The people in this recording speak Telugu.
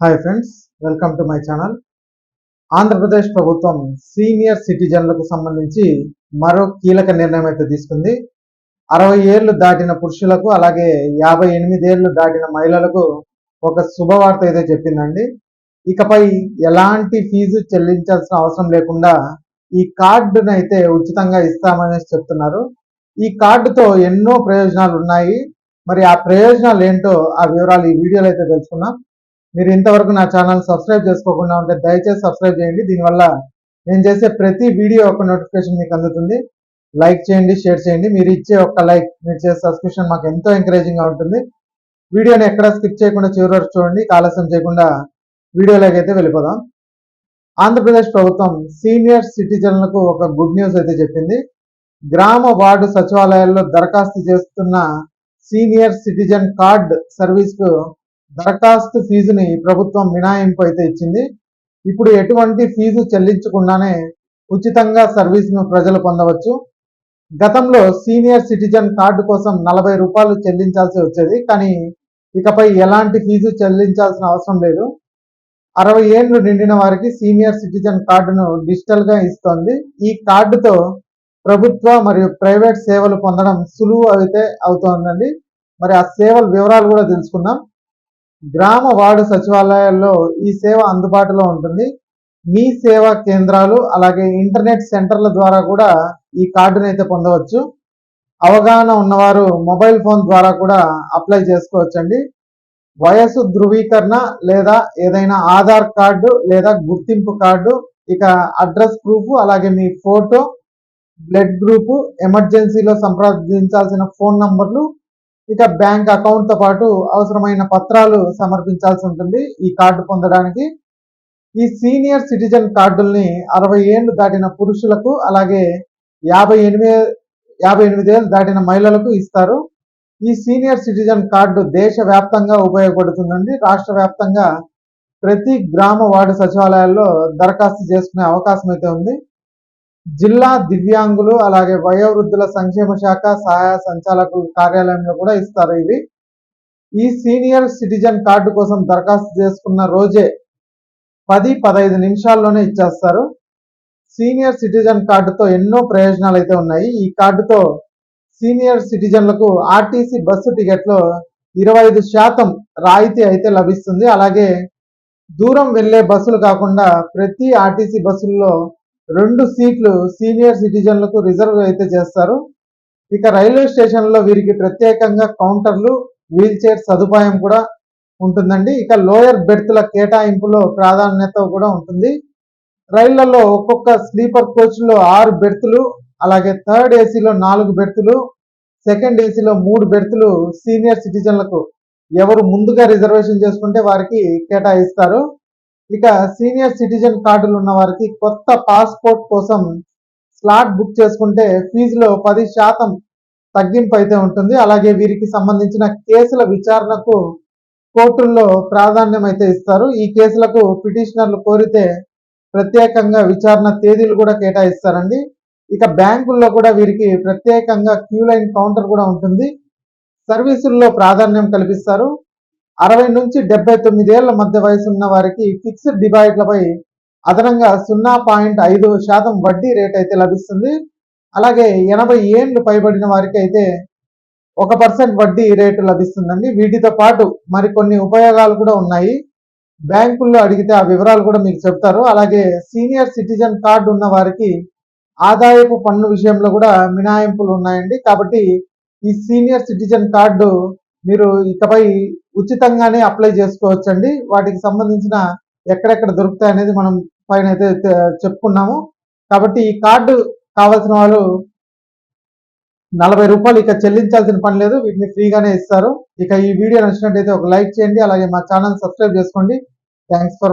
Hi friends welcome to my channel Andhra Pradesh ప్రభుత్వం సీనియర్ సిటిజన్లకు సంబంధించి మరో కీలక నిర్ణయం అయితే తీసుకుంది. అరవై ఏళ్ళు దాటిన పురుషులకు అలాగే యాభై ఎనిమిదేళ్ళు దాటిన మహిళలకు ఒక శుభవార్త అయితే చెప్పిందండి. ఇకపై ఎలాంటి ఫీజు చెల్లించాల్సిన అవసరం లేకుండా ఈ కార్డును అయితే ఉచితంగా ఇస్తామని చెప్తున్నారు. ఈ కార్డుతో ఎన్నో ప్రయోజనాలు ఉన్నాయి. మరి ఆ ప్రయోజనాలు ఏంటో ఆ వివరాలు ఈ వీడియోలో అయితే తెలుసుకున్నాం మీరు ఇంతవరకు నా ఛానల్ సబ్స్క్రైబ్ చేసుకోకుండా ఉంటే దయచేసి సబ్స్క్రైబ్ చేయండి. దీనివల్ల నేను చేసే ప్రతి వీడియో ఒక నోటిఫికేషన్ మీకు అందుతుంది. లైక్ చేయండి షేర్ చేయండి. మీరు ఇచ్చే ఒక్క లైక్ మీరు చేసే సబ్స్క్రిప్షన్ మాకు ఎంతో ఎంకరేజింగ్గా ఉంటుంది. వీడియోని ఎక్కడ స్కిప్ చేయకుండా చివరి వరకు చూడండి. ఆలస్యం చేయకుండా వీడియోలోకి అయితే వెళ్ళిపోదాం. ఆంధ్రప్రదేశ్ ప్రభుత్వం సీనియర్ సిటిజన్లకు ఒక గుడ్ న్యూస్ అయితే చెప్పింది. గ్రామ వార్డు సచివాలయాల్లో దరఖాస్తు చేస్తున్న సీనియర్ సిటిజన్ కార్డ్ సర్వీస్కు దరఖాస్తు ఫీజుని ప్రభుత్వం మినహాయింపు అయితే ఇచ్చింది. ఇప్పుడు ఎటువంటి ఫీజు చెల్లించకుండానే ఉచితంగా సర్వీస్ను ప్రజలు పొందవచ్చు. గతంలో సీనియర్ సిటిజన్ కార్డు కోసం నలభై రూపాయలు చెల్లించాల్సి వచ్చేది కానీ ఇకపై ఎలాంటి ఫీజు చెల్లించాల్సిన అవసరం లేదు. అరవై ఏళ్ళు నిండిన వారికి సీనియర్ సిటిజన్ కార్డును డిజిటల్గా ఇస్తోంది. ఈ కార్డుతో ప్రభుత్వ మరియు ప్రైవేట్ సేవలు పొందడం సులువు అయితే అవుతోందండి. మరి ఆ సేవల వివరాలు కూడా తెలుసుకుందాం. గ్రామ వార్డు సచివాలయాల్లో ఈ సేవ అందుబాటులో ఉంటుంది. మీ సేవా కేంద్రాలు అలాగే ఇంటర్నెట్ సెంటర్ల ద్వారా కూడా ఈ కార్డును అయితే పొందవచ్చు. అవగాహన ఉన్నవారు మొబైల్ ఫోన్ ద్వారా కూడా అప్లై చేసుకోవచ్చండి. వయసు ధృవీకరణ లేదా ఏదైనా ఆధార్ కార్డు లేదా గుర్తింపు కార్డు ఇక అడ్రస్ ప్రూఫ్ అలాగే మీ ఫోటో బ్లడ్ గ్రూపు ఎమర్జెన్సీలో సంప్రదించాల్సిన ఫోన్ నంబర్లు ఇక బ్యాంక్ అకౌంట్తో పాటు అవసరమైన పత్రాలు సమర్పించాల్సి ఉంటుంది ఈ కార్డు పొందడానికి. ఈ సీనియర్ సిటిజన్ కార్డుల్ని అరవై ఏళ్ళు దాటిన పురుషులకు అలాగే యాభై ఎనిమిది యాభై ఎనిమిది ఏళ్ళు దాటిన మహిళలకు ఇస్తారు. ఈ సీనియర్ సిటిజన్ కార్డు దేశవ్యాప్తంగా ఉపయోగపడుతుందండి. రాష్ట్ర వ్యాప్తంగా ప్రతి గ్రామ వార్డు సచివాలయాల్లో దరఖాస్తు చేసుకునే అవకాశం అయితే ఉంది. జిల్లా దివ్యాంగులు అలాగే వయోవృద్ధుల సంక్షేమ శాఖ సహాయ సంచాలకుల కార్యాలయంలో కూడా ఇస్తారు ఇవి. ఈ సీనియర్ సిటిజన్ కార్డు కోసం దరఖాస్తు చేసుకున్న రోజే పది పదహైదు నిమిషాల్లోనే ఇచ్చేస్తారు. సీనియర్ సిటిజన్ కార్డుతో ఎన్నో ప్రయోజనాలు అయితే ఉన్నాయి. ఈ కార్డుతో సీనియర్ సిటిజన్లకు ఆర్టీసీ బస్సు టికెట్లో ఇరవై ఐదు శాతం రాయితీ అయితే లభిస్తుంది. అలాగే దూరం వెళ్ళే బస్సులు కాకుండా ప్రతి ఆర్టీసీ బస్సుల్లో రెండు సీట్లు సీనియర్ సిటిజన్లకు రిజర్వ్ అయితే చేస్తారు. ఇక రైల్వే స్టేషన్లో వీరికి ప్రత్యేకంగా కౌంటర్లు వీల్ చైర్ సదుపాయం కూడా ఉంటుందండి. ఇక లోయర్ బెర్త్ల కేటాయింపులో ప్రాధాన్యత కూడా ఉంటుంది. రైళ్ళలో ఒక్కొక్క స్లీపర్ కోచ్లో ఆరు బెర్తులు అలాగే థర్డ్ ఏసీలో నాలుగు బెర్తులు సెకండ్ ఏసీలో మూడు బెర్తులు సీనియర్ సిటిజన్లకు ఎవరు ముందుగా రిజర్వేషన్ చేసుకుంటే వారికి కేటాయిస్తారు. ఇక సీనియర్ సిటిజన్ కార్డులు ఉన్న వారికి కొత్త పాస్పోర్ట్ కోసం స్లాట్ బుక్ చేసుకుంటే ఫీజులో పది శాతం తగ్గింపు అయితే ఉంటుంది. అలాగే వీరికి సంబంధించిన కేసుల విచారణకు కోర్టుల్లో ప్రాధాన్యం అయితే ఇస్తారు. ఈ కేసులకు పిటిషనర్లు కోరితే ప్రత్యేకంగా విచారణ తేదీలు కూడా కేటాయిస్తారండి. ఇక బ్యాంకుల్లో కూడా వీరికి ప్రత్యేకంగా క్యూ లైన్ కౌంటర్ కూడా ఉంటుంది. సర్వీసుల్లో ప్రాధాన్యం కల్పిస్తారు. అరవై నుంచి డెబ్బై తొమ్మిదేళ్ళ మధ్య వయసు ఉన్న వారికి ఫిక్స్డ్ డిపాజిట్లపై అదనంగా సున్నా పాయింట్ ఐదు శాతం వడ్డీ రేట్ అయితే లభిస్తుంది. అలాగే ఎనభై ఏళ్ళు పైబడిన వారికి అయితే ఒక పర్సెంట్ వడ్డీ రేటు లభిస్తుందండి. వీటితో పాటు మరికొన్ని ఉపయోగాలు కూడా ఉన్నాయి. బ్యాంకుల్లో అడిగితే ఆ వివరాలు కూడా మీకు చెప్తారు. అలాగే సీనియర్ సిటిజన్ కార్డు ఉన్న వారికి ఆదాయపు పన్ను విషయంలో కూడా మినహాయింపులు ఉన్నాయండి. కాబట్టి ఈ సీనియర్ సిటిజన్ కార్డు మీరు ఇకపై ఉచితంగానే అప్లై చేసుకోవచ్చండి. వాటికి సంబంధించిన ఎక్కడెక్కడ దొరుకుతాయి అనేది మనం పైన అయితే చెప్పుకున్నాము. కాబట్టి ఈ కార్డు కావాల్సిన వాళ్ళు నలభై రూపాయలు ఇక చెల్లించాల్సిన పని లేదు. వీటిని ఫ్రీగానే ఇస్తారు. ఇక ఈ వీడియో నచ్చినట్టయితే ఒక లైక్ చేయండి. అలాగే మా ఛానల్ సబ్స్క్రైబ్ చేసుకోండి. Thanks for